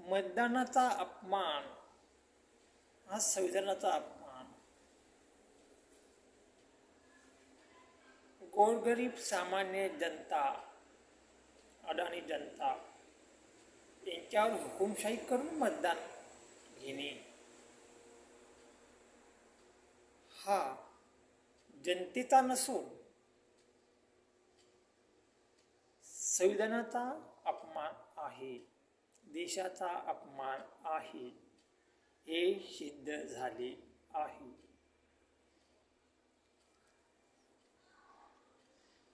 मतदानाचा अपमान. हा संविधानाचा अपमान. गोरगरीब सामान्य जनता अडाणी जनता यांच्यावर हुकुमशाही करून मतदान घेणे. हा जनतेचा नसून संविधानाचा अपमान आहे. देशाचा अपमान आहे. हे सिद्ध झाले आहे.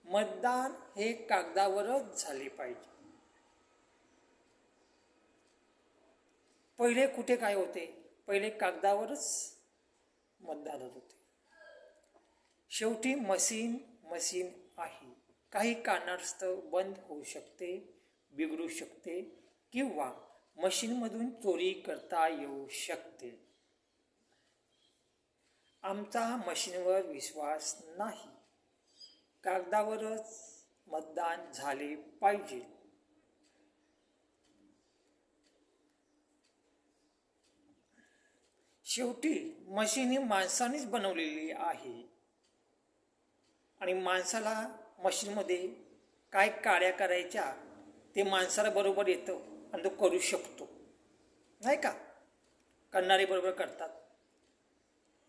मतदान हे कागदावरच झाले पाहिजे. पहिले कुठे काय होते? पहिले कागदावरच मतदान होत होते. शेवटी मशीन मशीन आहे. काही कारणास्तव बंद होऊ शकते बिघडू शकते. किंवा मशीनमधून चोरी करता येऊ शकते. आमचा मशीनवर विश्वास नाही. कागदावरच मतदान झाले पाहिजे. शेवटी मशीन ही माणसानेच बनवलेली आहे. आणि माणसाला मशीनमध्ये काय कार्या करायच्या ते माणसाला बरोबर येतं. आणि तो करू शकतो. नाही का? करणारे बरोबर करतात.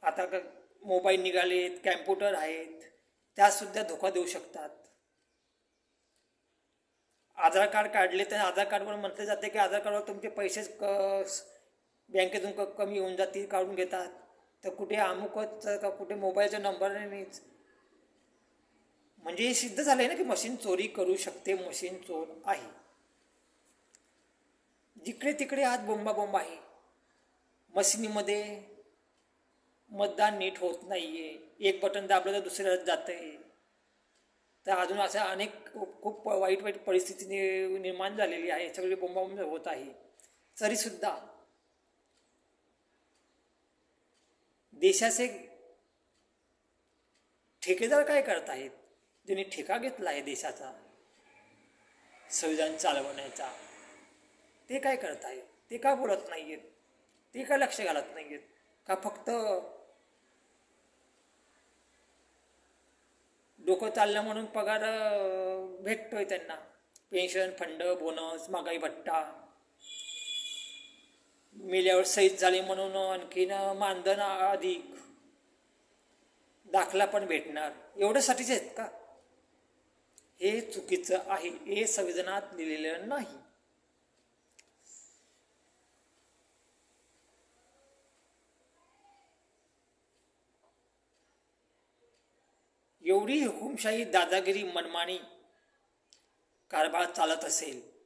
आता क मोबाईल निघालेत कॅम्प्युटर आहेत त्यासुद्धा धोका देऊ शकतात. आधार कार्ड काढले तर आधार कार्डवर म्हटलं जाते की आधार कार्डवर तुमचे पैसेच क बँकेतून क कमी होऊन जातील काढून घेतात. तर कुठे अमुकच का कुठे मोबाईलचा नंबर नंबरनेच? म्हणजे हे सिद्ध झालं आहे ना की मशीन चोरी करू शकते मशीन चोर आहे. जिकडे तिकडे आज बोंबाबोंब आहे. मशिनीमध्ये मतदान नीट होत नाही आहे एक बटन दाबलं तर दुसऱ्या जातं आहे तर अजून अशा अनेक खूप खूप वाईट वाईट परिस्थिती नि निर्माण झालेली आहे. सगळी बोंबाबोंब होत आहे. तरीसुद्धा देशाचे ठेकेदार काय करत आहेत ज्यांनी ठेका घेतला आहे देशाचा संविधान चालवण्याचा. ते काय करत आहेत ते का बोलत नाही आहेत ते का लक्ष घालत नाही आहेत का फक्त डोकं चाललं म्हणून पगार भेटतोय त्यांना? पेन्शन फंड बोनस महागाई भट्टा. मेल्यावर शहीद झाले म्हणून आणखीन मानधन अधिक. दाखला पण भेटणार. एवढ्यासाठीच आहेत का? हे चुकीचं आहे. हे संविधानात लिहिलेलं नाही. एवढी हुकुमशाही दादागिरी मनमानी कारभार चालत असेल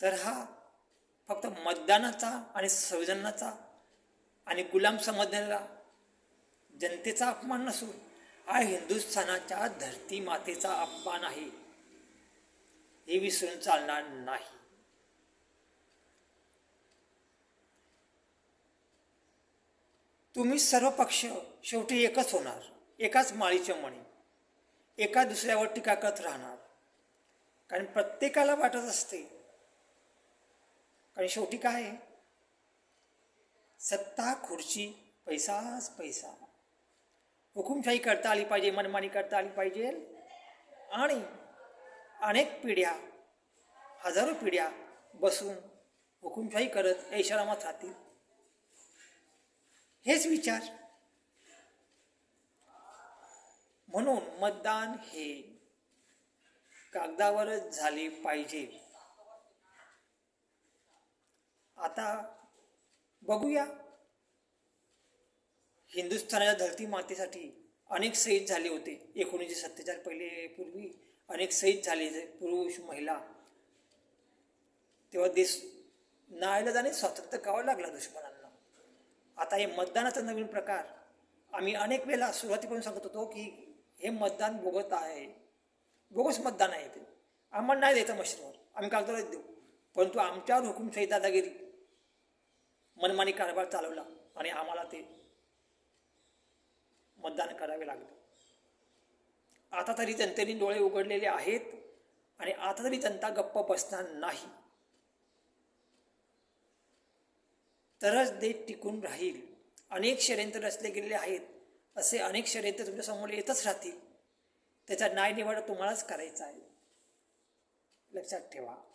तर हा फक्त मतदानाचा आणि संविधानाचा आणि गुलाम समजण्याला जनतेचा अपमान नसून हा हिंदुस्थानाच्या धरती मातेचा अपमान आहे. हे विसरून चालणार नाही. तुम्ही सर्व पक्ष शेवटी एकच होणार. एकाच माळीचे मणी. एका दुसऱ्यावर टीका करत राहणार. कारण प्रत्येकाला वाटत असते. कारण शेवटी काय आहे? सत्ता खुर्ची पैसाच पैसा. हुकुमशाही करता आली पाहिजे मनमानी करता आली पाहिजे. आणि अनेक पिढ्या हजारो पिढ्या बसून हुकुमशाही करत ऐशारामात राहतील. हेच विचार. म्हणून मतदान हे कागदावरच झाले पाहिजे. आता बघूया. हिंदुस्थानाच्या धरती मातेसाठी अनेक शहीद झाले होते. एकोणीसशे सत्तेचाळ पहिले पूर्वी अनेक शहीद झाले पुरुष महिला. तेव्हा देश नाईलाजाने स्वातंत्र्य गावं लागला दुश्मनाला. आता हे मतदानाचा नवीन प्रकार आम्ही अनेक वेळेला सुरुवातीपासून सांगत होतो की हे मतदान बोगत आहे. बोगस मतदान आहे ते. आम्हाला नाही द्यायचं मशीनवर आम्ही कागदावरच देऊ. परंतु आमच्यावर हुकुमशाही दादागिरी मनमानी कारभार चालवला आणि आम्हाला ते मतदान करावे लागले. आता तरी जनतेने डोळे उघडलेले आहेत आणि आता तरी जनता गप्प बसणार नाही. तरच देश टिकून राहील. अनेक षडयंत्र रचले गेलेले आहेत. असे अनेक षडयंत्र तुमच्यासमोर येतच राहतील. त्याचा न्याय निवाडा तुम्हालाच करायचा आहे. लक्षात ठेवा.